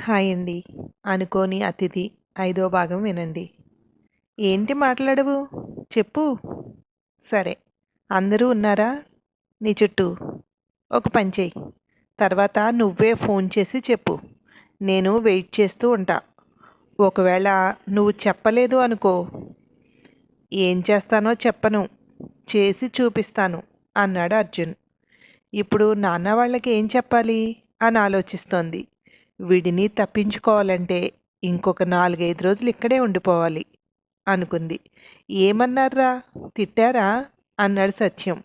Hi అండి. అనుకోని అతిథి ఐదో భాగం వినండి. ఏంటి మాట్లాడవు? చెప్పు. సరే. అందరూ ఉన్నారా? నీ చుట్టూ. ఒక పని చెయ్యి తర్వాత నువ్వే ఫోన్ చేసి చెప్పు. నేను వెయిట్ చేస్తూ ఉంటా. ఒకవేళ నువ్వు చెప్పలేదు అనుకో. ఏం చేస్తానో చెప్పను. చేసి చూపిస్తాను అన్నాడు అర్జున్. ఇప్పుడు నాన్న వాళ్ళకి ఏం చెప్పాలి? అని ఆలోచిస్తోంది. వీడిని తప్పించుకోవాలంటే ఇంకొక నాలుగైదు రోజులు ఇక్కడే ఉండిపోవాలి అనుకుంది. ఏమన్నారా తిట్టారా? అన్నాడు సత్యం.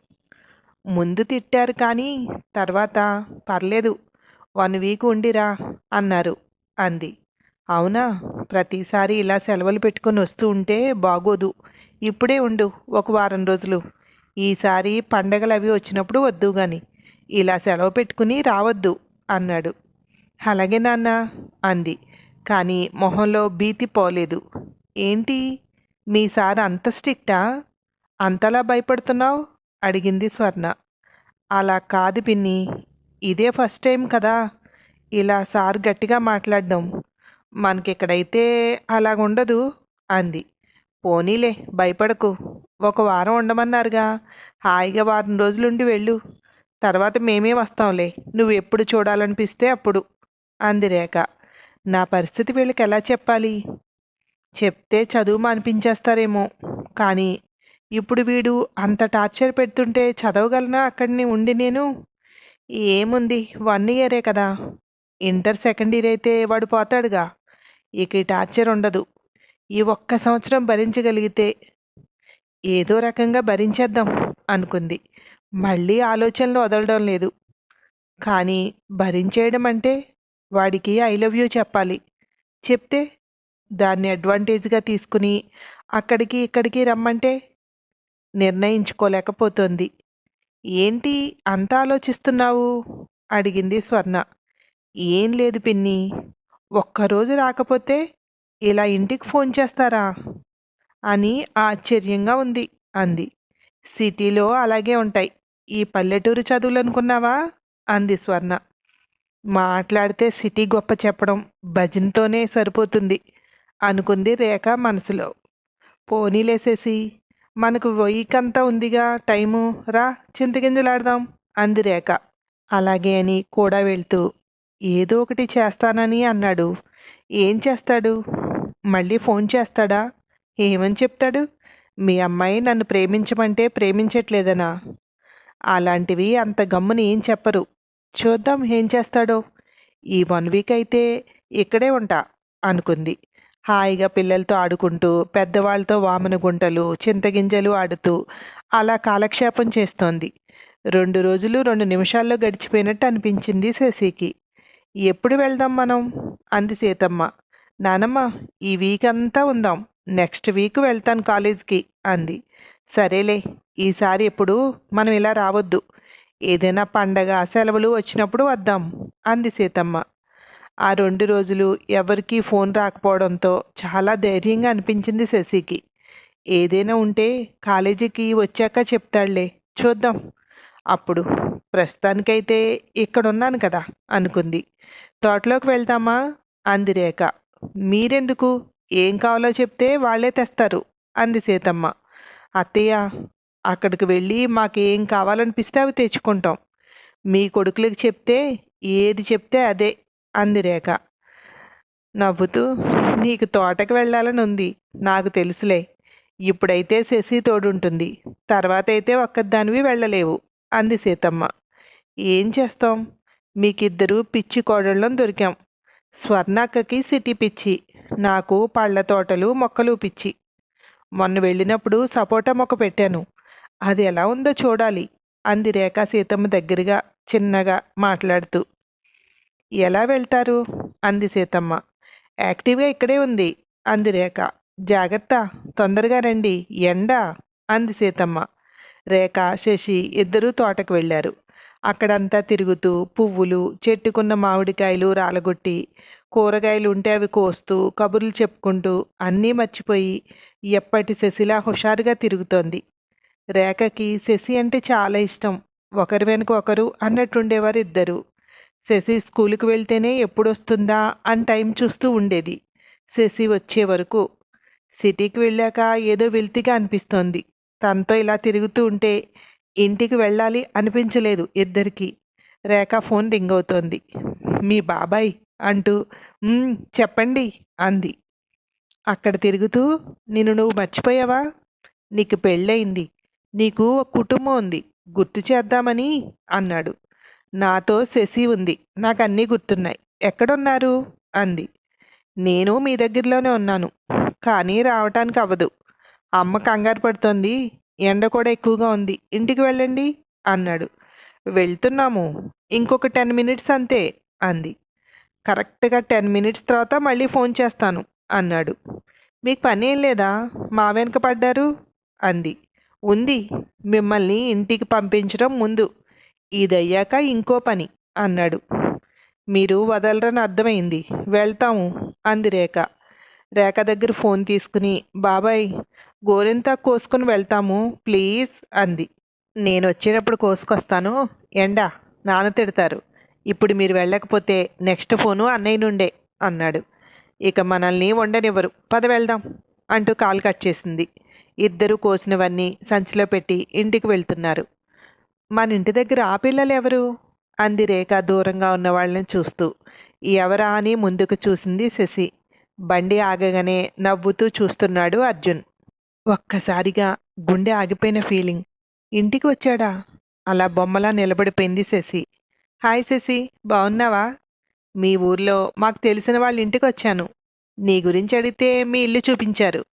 ముందు తిట్టారు కానీ తర్వాత పర్లేదు. వన్ వీక్ ఉండిరా అన్నారు అంది. అవునా? ప్రతిసారి ఇలా సెలవులు పెట్టుకొని వస్తూ ఉంటే బాగోదు. ఇప్పుడే ఉండు ఒక వారం రోజులు. ఈసారి పండగలు అవి వచ్చినప్పుడు వద్దు గాని. ఇలా సెలవు పెట్టుకుని రావద్దు అన్నాడు. అలాగే నాన్న అంది. కానీ మొహంలో భీతి పోలేదు. ఏంటి? మీ సార్ అంత స్ట్రిక్టా? అంతలా భయపడుతున్నావు? అడిగింది స్వర్ణ. అలా కాదు పిన్ని. ఇదే ఫస్ట్ టైం కదా. ఇలా సార్ గట్టిగా మాట్లాడడం. మనకిక్కడైతే అలాగుండదు అంది. పోనీలే భయపడకు. ఒక వారం ఉండమన్నారుగా. హాయిగా వారం రోజులుండి వెళ్ళు. తర్వాత మేమే వస్తాంలే. నువ్వు ఎప్పుడు చూడాలనిపిస్తే అప్పుడు. అంది రేఖ నా పరిస్థితి వీళ్ళకి ఎలా చెప్పాలి? చెప్తే చదువు మానిపించేస్తారేమో. కానీ ఇప్పుడు వీడు అంత టార్చర్ పెడుతుంటే చదవగలనా అక్కడిని ఉండి నేను? ఏముంది వన్ ఇయరే కదా. ఇంటర్ సెకండ్ ఇయర్ అయితే వాడు పోతాడుగా. ఇక ఈ టార్చర్ ఉండదు. ఈ ఒక్క సంవత్సరం భరించగలిగితే ఏదో రకంగా భరించేద్దాం అనుకుంది. మళ్ళీ ఆలోచనలు వదలడం లేదు. కానీ భరించేయడం అంటే వాడికి ఐ లవ్ యూ చెప్పాలి. చెప్తే దాన్ని అడ్వాంటేజ్గా తీసుకుని అక్కడికి ఇక్కడికి రమ్మంటే నిర్ణయించుకోలేకపోతోంది. ఏంటి అంత ఆలోచిస్తున్నావు? అడిగింది స్వర్ణ. ఏం లేదు పిన్ని. ఒక్కరోజు రాకపోతే ఇలా ఇంటికి ఫోన్ చేస్తారా? అని ఆశ్చర్యంగా ఉంది అంది. సిటీలో అలాగే ఉంటాయి. ఈ పల్లెటూరు చదువులు అనుకున్నావా అంది స్వర్ణ. మాట్లాడితే సిటీ గొప్ప చెప్పడం భజనతోనే సరిపోతుంది అనుకుంది రేఖ మనసులో. పోనీలేసేసి మనకు వెయ్యికంతా ఉందిగా టైము. రా చింతగింజలాడదాం అంది రేఖ. అలాగే అని కూడా వెళ్తూ ఏదో ఒకటి చేస్తానని అన్నాడు. ఏం చేస్తాడు? మళ్ళీ ఫోన్ చేస్తాడా? ఏమని చెప్తాడు? మీ అమ్మాయి నన్ను ప్రేమించమంటే ప్రేమించట్లేదనా? అలాంటివి అంత గమ్ముని ఏం చెప్పరు. చూద్దాం ఏం చేస్తాడో. ఈ వన్ వీక్ అయితే ఇక్కడే ఉంటా అనుకుంది. హాయిగా పిల్లలతో ఆడుకుంటూ పెద్దవాళ్ళతో వామన గుంటలు చింతగింజలు ఆడుతూ అలా కాలక్షేపం చేస్తోంది. రెండు రోజులు రెండు నిమిషాల్లో గడిచిపోయినట్టు అనిపించింది శశికి. ఎప్పుడు వెళ్దాం మనం? అంది సీతమ్మ. నానమ్మ ఈ వీక్ అంతా ఉందాం. నెక్స్ట్ వీక్ వెళ్తాను కాలేజ్కి అంది. సరేలే ఈసారి ఎప్పుడు మనం ఇలా రావద్దు. ఏదైనా పండగ సెలవులు వచ్చినప్పుడు వద్దాం అంది సీతమ్మ. ఆ రెండు రోజులు ఎవరికీ ఫోన్ రాకపోవడంతో చాలా ధైర్యంగా అనిపించింది శశికి. ఏదైనా ఉంటే కాలేజీకి వచ్చాక చెప్తాడులే చూద్దాం. అప్పుడు ప్రస్తుతానికైతే ఇక్కడున్నాను కదా అనుకుంది. తోటలోకి వెళ్దామా అంది రేఖ. మీరెందుకు? ఏం కావాలో చెప్తే వాళ్ళే తెస్తారు అంది సీతమ్మ. అత్తయ్య అక్కడికి వెళ్ళి మాకేం కావాలనిపిస్తే అవి తెచ్చుకుంటాం. మీ కొడుకులకు చెప్తే ఏది చెప్తే అదే అంది రేఖ. నవ్వుతూ నీకు తోటకి వెళ్ళాలని ఉంది నాకు తెలుసులే. ఇప్పుడైతే శశి తోడుంటుంది. తర్వాత అయితే ఒక్కదానివి వెళ్ళలేవు అంది సీతమ్మ. ఏం చేస్తాం? మీకిద్దరూ పిచ్చి కోడళ్ళం దొరికాం. స్వర్ణక్కకి సిటీ పిచ్చి నాకు పళ్ళ తోటలు మొక్కలు పిచ్చి. మొన్న వెళ్ళినప్పుడు సపోటా మొక్క పెట్టాను. అది ఎలా ఉందో చూడాలి. అంది రేఖా సీతమ్మ దగ్గరగా చిన్నగా మాట్లాడుతూ. ఎలా వెళ్తారు? అంది సీతమ్మ. యాక్టివ్గా ఇక్కడే ఉంది అంది రేఖ. జాగ్రత్త తొందరగా రండి ఎండ అంది సీతమ్మ. రేఖ శశి ఇద్దరూ తోటకు వెళ్ళారు. అక్కడంతా తిరుగుతూ పువ్వులు చెట్టుకున్న మామిడికాయలు రాలగొట్టి కూరగాయలు ఉంటే అవి కోస్తూ కబుర్లు చెప్పుకుంటూ అన్నీ మర్చిపోయి ఎప్పటి శశిలా హుషారుగా తిరుగుతోంది. రేఖకి శశి అంటే చాలా ఇష్టం. ఒకరి వెనుక ఒకరు అన్నట్టుండేవారు ఇద్దరు. శశి స్కూల్కి వెళ్తేనే ఎప్పుడు వస్తుందా అని టైం చూస్తూ ఉండేది. శశి వచ్చే వరకు సిటీకి వెళ్ళాక ఏదో వెల్తిగా అనిపిస్తోంది. తనతో ఇలా తిరుగుతూ ఉంటే ఇంటికి వెళ్ళాలి అనిపించలేదు ఇద్దరికి. రేఖ ఫోన్ రింగ్ అవుతోంది. మీ బాబాయ్ అంటూ చెప్పండి అంది. అక్కడ తిరుగుతూ నిన్ను నువ్వు మర్చిపోయావా? నీకు పెళ్ళయింది. నీకు ఒక కుటుంబం ఉంది గుర్తు చేద్దామని అన్నాడు. నాతో శశి ఉంది నాకు అన్నీ గుర్తున్నాయి. ఎక్కడున్నారు? అంది. నేను మీ దగ్గరలోనే ఉన్నాను కానీ రావటానికి అవ్వదు. అమ్మ కంగారు పడుతోంది ఎండ కూడా ఎక్కువగా ఉంది ఇంటికి వెళ్ళండి అన్నాడు. వెళ్తున్నాము ఇంకొక టెన్ మినిట్స్ అంతే అంది. కరెక్ట్గా టెన్ మినిట్స్ తర్వాత మళ్ళీ ఫోన్ చేస్తాను అన్నాడు. మీకు పని ఏం లేదా? మా వెనక పడ్డారు? అంది. ఉంది. మిమ్మల్ని ఇంటికి పంపించడం ముందు ఇదయ్యాక ఇంకో పని అన్నాడు. మీరు వదలరని అర్థమైంది. వెళ్తాము అంది రేఖ. రేఖ దగ్గర ఫోన్ తీసుకుని బాబాయ్ గోరింతా కోసుకుని వెళ్తాము ప్లీజ్ అంది. నేను వచ్చేటప్పుడు కోసుకొస్తాను ఎండా నాన్న తిడతారు. ఇప్పుడు మీరు వెళ్ళకపోతే నెక్స్ట్ ఫోను అన్నయ్య నుండే అన్నాడు. ఇక మనల్ని వండనివ్వరు. పద వెళ్దాం అంటూ కాల్ కట్ చేసింది. ఇద్దరు కోసినవన్నీ సంచిలో పెట్టి ఇంటికి వెళ్తున్నారు. మన ఇంటి దగ్గర ఆ పిల్లలు ఎవరు? అంది రేఖ దూరంగా ఉన్న వాళ్ళని చూస్తూ. ఎవరా అని ముందుకు చూసింది శశి. బండి ఆగగానే నవ్వుతూ చూస్తున్నాడు అర్జున్. ఒక్కసారిగా గుండె ఆగిపోయిన ఫీలింగ్. ఇంటికి వచ్చాడా? అలా బొమ్మలా నిలబడిపోయింది శశి. హాయ్ శశి బాగున్నావా మీ ఊర్లో మాకు తెలిసిన వాళ్ళ ఇంటికి వచ్చాను. నీ గురించి అడిగితే మీ ఇల్లు చూపించారు.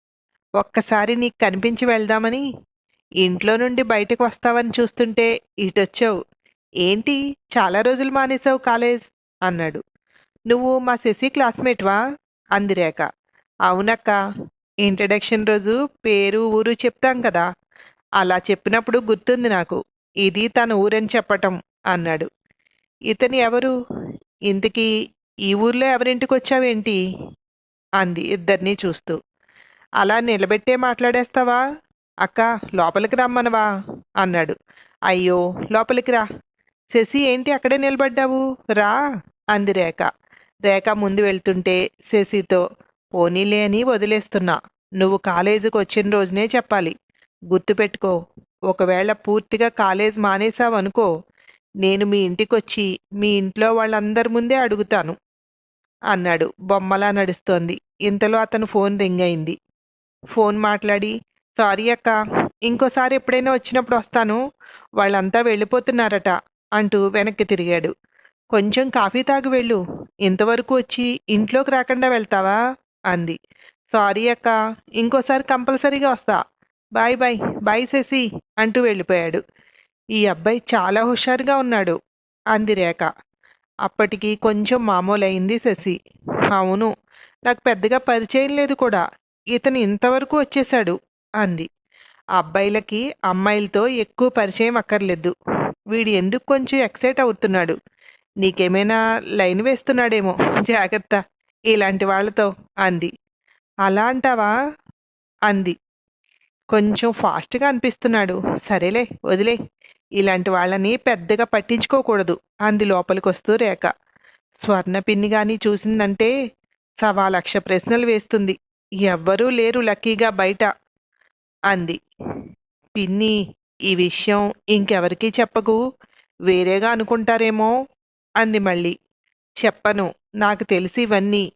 ఒక్కసారి నీకు కనిపించి వెళ్దామని ఇంట్లో నుండి బయటకు వస్తావని చూస్తుంటే ఇటొచ్చావు. ఏంటి? చాలా రోజులు మానేశావు కాలేజ్ అన్నాడు. నువ్వు మా శశి క్లాస్మేట్వా? అంది రేఖ. అవునక్క. ఇంట్రడక్షన్ రోజు పేరు ఊరు చెప్తాం కదా. అలా చెప్పినప్పుడు గుర్తుంది నాకు. ఇది తన ఊరని చెప్పటం అన్నాడు. ఇతను ఎవరు? ఇంతకీ ఈ ఊర్లో ఎవరింటికి వచ్చావేంటి అంది ఇద్దరినీ చూస్తూ. అలా నిలబెట్టే మాట్లాడేస్తావా? అక్క లోపలికి రమ్మనవా? అన్నాడు. అయ్యో లోపలికి రా. శశి ఏంటి అక్కడే నిలబడ్డావు? రా అంది రేఖ. రేఖ ముందు వెళ్తుంటే శశితో పోనీలే అని వదిలేస్తున్నా. నువ్వు కాలేజీకి వచ్చిన రోజునే చెప్పాలి. గుర్తుపెట్టుకో ఒకవేళ పూర్తిగా కాలేజ్ మానేశావనుకో నేను మీ ఇంటికొచ్చి మీ ఇంట్లో వాళ్ళందరి ముందే అడుగుతాను అన్నాడు. బొమ్మలా నడుస్తోంది. ఇంతలో అతను ఫోన్ రింగ్ అయింది. ఫోన్ మాట్లాడి సారీ అక్క ఇంకోసారి ఎప్పుడైనా వచ్చినప్పుడు వస్తాను. వాళ్ళంతా వెళ్ళిపోతున్నారట అంటూ వెనక్కి తిరిగాడు. కొంచెం కాఫీ తాగి వెళ్ళు. ఇంతవరకు వచ్చి ఇంట్లోకి రాకుండా వెళ్తావా? అంది. సారీ అక్క ఇంకోసారి కంపల్సరీగా వస్తా. బాయ్ బాయ్ బాయ్ శశి అంటూ వెళ్ళిపోయాడు. ఈ అబ్బాయి చాలా హుషారుగా ఉన్నాడు అంది రేఖ. అప్పటికి కొంచెం మామూలైంది శశి. అవును నాకు పెద్దగా పరిచయం లేదు కూడా. ఇతను ఇంతవరకు వచ్చేశాడు అంది. అబ్బాయిలకి అమ్మాయిలతో ఎక్కువ పరిచయం అక్కర్లేదు. వీడు ఎందుకు కొంచెం ఎక్సైట్ అవుతున్నాడు? నీకేమైనా లైన్ వేస్తున్నాడేమో జాగ్రత్త ఇలాంటి వాళ్ళతో అంది. అలా అంటావా? అంది. కొంచెం ఫాస్ట్గా అనిపిస్తున్నాడు. సరేలే వదిలే. ఇలాంటి వాళ్ళని పెద్దగా పట్టించుకోకూడదు అంది లోపలికి వస్తూ రేఖ. స్వర్ణ పిన్ని కానీ చూసిందంటే సవా లక్ష ప్రశ్నలు వేస్తుంది. ఎవ్వరూ లేరు లక్కీగా బయట అంది. పిన్ని ఈ విషయం ఇంకెవరికీ చెప్పకు. వేరేగా అనుకుంటారేమో? అంది మళ్ళీ. చెప్పను నాకు తెలిసి ఇవన్నీ.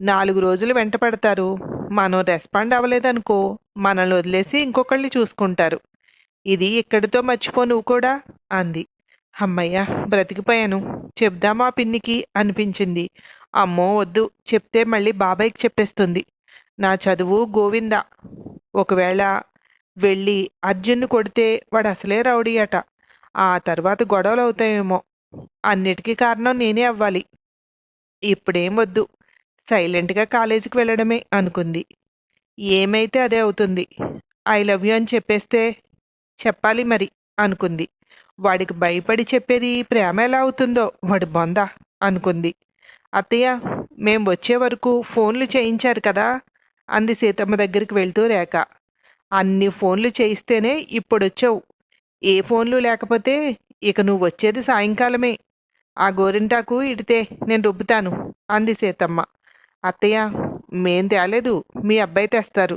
నాలుగు రోజులు వెంట పడతారు. మనం రెస్పాండ్ అవ్వలేదనుకో మనల్ని వదిలేసి ఇంకొకళ్ళని చూసుకుంటారు. ఇది ఇక్కడితో మర్చిపో నువ్వు కూడా అంది. అమ్మయ్య బ్రతికిపోయాను. చెప్దామా పిన్నికి? అనిపించింది. అమ్మో వద్దు. చెప్తే మళ్ళీ బాబాయ్కి చెప్పేస్తుంది. నా చదువు గోవింద. ఒకవేళ వెళ్ళి అర్జున్ను కొడితే వాడు అసలే రౌడీ అట. ఆ తర్వాత గొడవలు అవుతాయేమో అన్నిటికీ కారణం నేనే అవ్వాలి. ఇప్పుడేం వద్దు. సైలెంట్గా కాలేజీకి వెళ్ళడమే అనుకుంది. ఏమైతే అదే అవుతుంది. ఐ లవ్ యూ అని చెప్పేస్తే చెప్పాలి మరి అనుకుంది. వాడికి భయపడి చెప్పేది ప్రేమ ఎలా అవుతుందో వాడి బొంద అనుకుంది. అత్తయ్య మేం వచ్చే వరకు ఫోన్లు చేయించారు కదా. అంది సీతమ్మ దగ్గరికి వెళ్తూ రేఖ. అన్ని ఫోన్లు చేయిస్తేనే ఇప్పుడు వచ్చావు ఏ ఫోన్లు లేకపోతే ఇక నువ్వు వచ్చేది సాయంకాలమే. ఆ గోరింటాకు ఇడితే నేను రుబ్బుతాను అంది సీతమ్మ. అత్తయ్య మేం తేలేదు మీ అబ్బాయి తెస్తారు.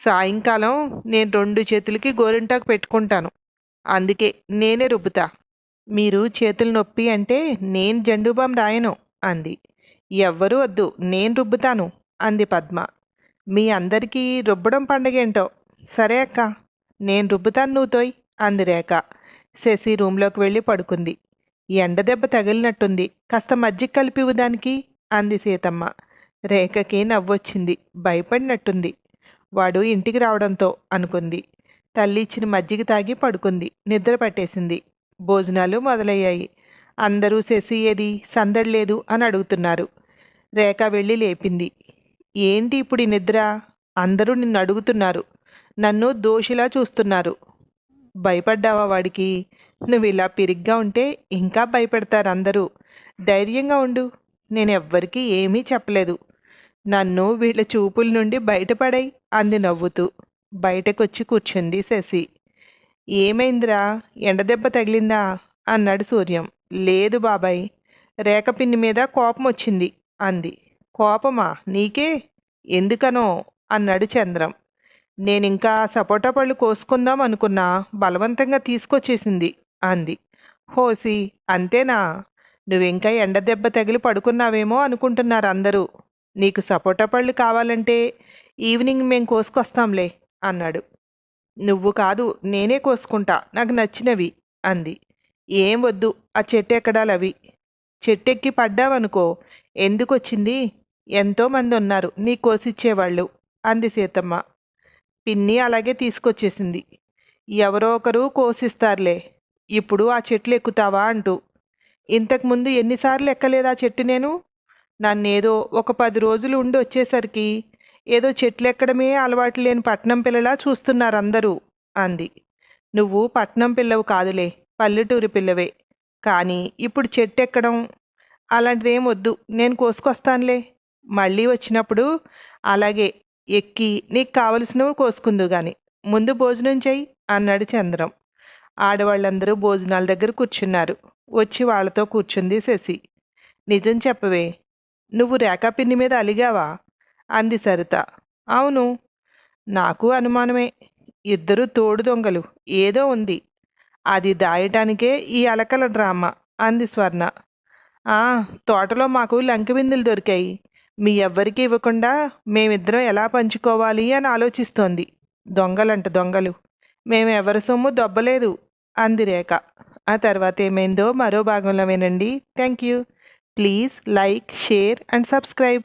సాయంకాలం నేను రెండు చేతులకి గోరింటాకు పెట్టుకుంటాను అందుకే నేనే రుబ్బుతా. మీరు చేతులు నొప్పి అంటే నేను జండుబాం రాయను అంది. ఎవ్వరూ వద్దు నేను రుబ్బుతాను అంది పద్మ. మీ అందరికీ రుబ్బడం పండగేంటో? సరే అక్క. నేను రుబ్బుతాను నువ్వు తోయ్ అంది రేఖ. శశి రూంలోకి వెళ్ళి పడుకుంది. ఎండ దెబ్బ తగిలినట్టుంది. కాస్త మజ్జిగ కలిపి దానికి అంది సీతమ్మ. రేఖకి నవ్వొచ్చింది. భయపడినట్టుంది. వాడు ఇంటికి రావడంతో అనుకుంది. తల్లి ఇచ్చిన మజ్జిగ తాగి పడుకుంది. నిద్ర పట్టేసింది. భోజనాలు మొదలయ్యాయి. అందరూ శశి ఏది? సందడి లేదు అని అడుగుతున్నారు. రేఖ వెళ్ళి లేపింది. ఏంటి ఇప్పుడు ఈ నిద్ర? అందరూ నిన్ను అడుగుతున్నారు. నన్ను దోషిలా చూస్తున్నారు. భయపడ్డావా వాడికి? నువ్వు ఇలా పిరిగ్గా ఉంటే ఇంకా భయపెడతారు అందరూ. ధైర్యంగా ఉండు. నేను ఎవ్వరికీ ఏమీ చెప్పలేదు. నన్ను వీళ్ళ చూపుల నుండి బయటపడై అంది నవ్వుతూ. బయటకొచ్చి కూర్చుంది శశి. ఏమైందిరా? ఎండదెబ్బ తగిలిందా? అన్నాడు సూర్యం. లేదు బాబాయ్. రేఖ పిన్ని మీద కోపం వచ్చింది అంది. కోపమా? నీకే? ఎందుకనో? అన్నాడు చంద్రం. నేనింకా సపోటా పళ్ళు కోసుకుందాం అనుకున్నా బలవంతంగా తీసుకొచ్చేసింది అంది. హోసి అంతేనా? నువ్వింకా ఎండ దెబ్బ తగిలి పడుకున్నావేమో అనుకుంటున్నారు అందరూ నీకు సపోటా పళ్ళు కావాలంటే ఈవినింగ్ మేం కోసుకొస్తాంలే అన్నాడు. నువ్వు కాదు నేనే కోసుకుంటా నాకు నచ్చినవి అంది. ఏం వద్దు ఆ చెట్టు ఎక్కడాలవి? చెట్టెక్కి పడ్డావనుకో ఎందుకొచ్చింది? ఎంతోమంది ఉన్నారు నీ కోసిచ్చేవాళ్ళు అంది సీతమ్మ. పిన్ని అలాగే తీసుకొచ్చేసింది. ఎవరో ఒకరు కోసిస్తారులే ఇప్పుడు ఆ చెట్లు ఎక్కుతావా అంటూ. ఇంతకుముందు ఎన్నిసార్లు ఎక్కలేదా చెట్టు నేను? నన్నేదో ఒక పది రోజులు ఉండి వచ్చేసరికి ఏదో చెట్లు ఎక్కడమే అలవాటు లేని పట్నం పిల్లలా చూస్తున్నారు అందరూ అంది. నువ్వు పట్నం పిల్లవు కాదులే పల్లెటూరి పిల్లవే. కానీ ఇప్పుడు చెట్టు ఎక్కడం అలాంటిదేం వద్దు నేను కోసుకొస్తానులే మళ్ళీ వచ్చినప్పుడు అలాగే ఎక్కి నీకు కావలసినవి కోసుకుందు గాని ముందు భోజనం చెయ్యి అన్నాడు చంద్రం. ఆడవాళ్ళందరూ భోజనాల దగ్గర కూర్చున్నారు. వచ్చి వాళ్ళతో కూర్చుంది శశి. నిజం చెప్పవే నువ్వు రేఖా పిన్ని మీద అలిగావా? అంది సరిత. అవును నాకు అనుమానమే. ఇద్దరు తోడు దొంగలు ఏదో ఉంది. అది దాయటానికే ఈ అలకల డ్రామా అంది స్వర్ణ. ఆ తోటలో మాకు లంక బిందులు దొరికాయి. మీ ఎవ్వరికీ ఇవ్వకుండా మేమిద్దరం ఎలా పంచుకోవాలి అని ఆలోచిస్తోంది. దొంగలంట దొంగలు. మేము ఎవరి సొమ్ము దొబ్బలేదు అంది రేఖ. ఆ తర్వాత ఏమైందో మరో భాగంలో వినండి. Thank you please like share and subscribe.